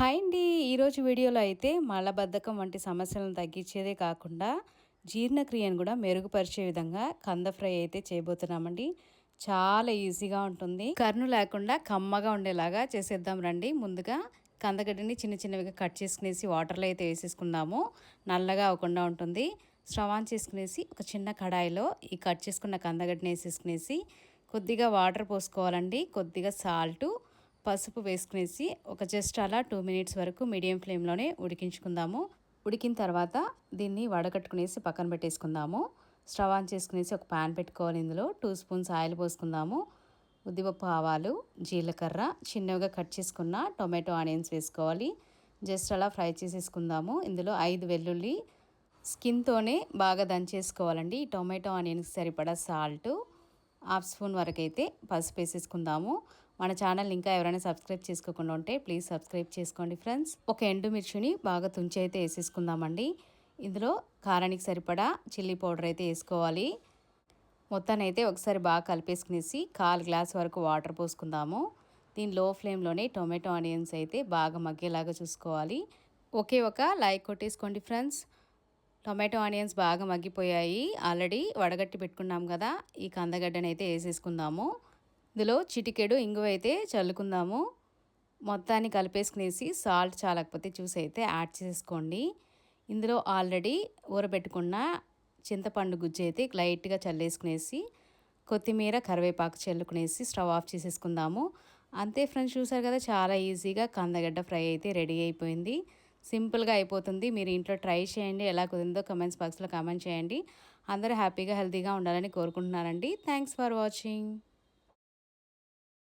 Hi అండి. ఈరోజు వీడియోలో అయితే మలబద్ధకం వంటి సమస్యలను తగ్గించేదే కాకుండా జీర్ణక్రియను కూడా మెరుగుపరిచే విధంగా కంద ఫ్రై అయితే చేయబోతున్నామండి. చాలా ఈజీగా ఉంటుంది. కర్ను లేకుండా కమ్మగా ఉండేలాగా చేసేద్దాం రండి. ముందుగా కందగడ్డని చిన్న చిన్నవిగా కట్ చేసుకునేసి వాటర్లో అయితే వేసేసుకుందాము. నల్లగా అవ్వకుండా ఉంటుంది. స్టవ్ ఆన్ చేసుకునేసి ఒక చిన్న కడాయిలో ఈ కట్ చేసుకున్న కందగడ్డని వేసేసుకునేసి కొద్దిగా వాటర్ పోసుకోవాలండి. కొద్దిగా సాల్టు పసుపు వేసుకునేసి ఒక జస్ట్ అలా టూ మినిట్స్ వరకు మీడియం ఫ్లేమ్లోనే ఉడికించుకుందాము. ఉడికిన తర్వాత దీన్ని వడకట్టుకునేసి పక్కన పెట్టేసుకుందాము. స్టవ్ ఆన్ చేసుకునేసి ఒక ప్యాన్ పెట్టుకోవాలి ఇందులో. టూ స్పూన్స్ ఆయిల్ పోసుకుందాము. ఉద్దిపప్పు ఆవాలు జీలకర్ర చిన్నగా కట్ చేసుకున్న టొమాటో ఆనియన్స్ వేసుకోవాలి. జస్ట్ అలా ఫ్రై చేసేసుకుందాము. ఇందులో ఐదు వెల్లుల్లి స్కిన్తోనే బాగా దంచేసుకోవాలండి. ఈ టొమాటో ఆనియన్కి సరిపడా సాల్ట్ హాఫ్ స్పూన్ వరకు అయితే పసుపు వేసేసుకుందాము. మన ఛానల్ ఇంకా ఎవరైనా సబ్స్క్రైబ్ చేసుకోకుండా ఉంటే ప్లీజ్ సబ్స్క్రైబ్ చేసుకోండి ఫ్రెండ్స్. ఒక ఎండుమిర్చిని బాగా తుంచి అయితే వేసేసుకుందామండి. ఇందులో కారానికి సరిపడా చిల్లీ పౌడర్ అయితే వేసుకోవాలి. మొత్తాన్ని అయితే ఒకసారి బాగా కలిపేసుకునేసి కాల్ గ్లాస్ వరకు వాటర్ పోసుకుందాము. దీని లో ఫ్లేమ్లోనే టొమాటో ఆనియన్స్ అయితే బాగా మగ్గేలాగా చూసుకోవాలి. ఒకే ఒక లైక్ కొట్టేసుకోండి ఫ్రెండ్స్. టొమాటో ఆనియన్స్ బాగా మగ్గిపోయాయి. ఆల్రెడీ వడగట్టి పెట్టుకున్నాం కదా ఈ కందగడ్డని అయితే వేసేసుకుందాము. ఇందులో చిటికెడు ఇంగువ అయితే చల్లుకుందాము. మొత్తాన్ని కలిపేసుకునేసి సాల్ట్ చాలకపోతే చూసి అయితే యాడ్ చేసుకోండి. ఇందులో ఆల్రెడీ ఊరబెట్టుకున్న చింతపండు గుజ్జు అయితే లైట్గా చల్లేసుకునేసి కొత్తిమీర కరివేపాకు చల్లుకునేసి స్టవ్ ఆఫ్ చేసేసుకుందాము. అంతే ఫ్రెండ్స్ చూసారు కదా చాలా ఈజీగా కందగడ్డ ఫ్రై అయితే రెడీ అయిపోయింది. సింపుల్గా అయిపోతుంది. మీరు ఇంట్లో ట్రై చేయండి. ఎలా కుదిరిందో కమెంట్స్ బాక్స్లో కామెంట్ చేయండి. అందరూ హ్యాపీగా హెల్తీగా ఉండాలని కోరుకుంటున్నానండి. Thanks for watching.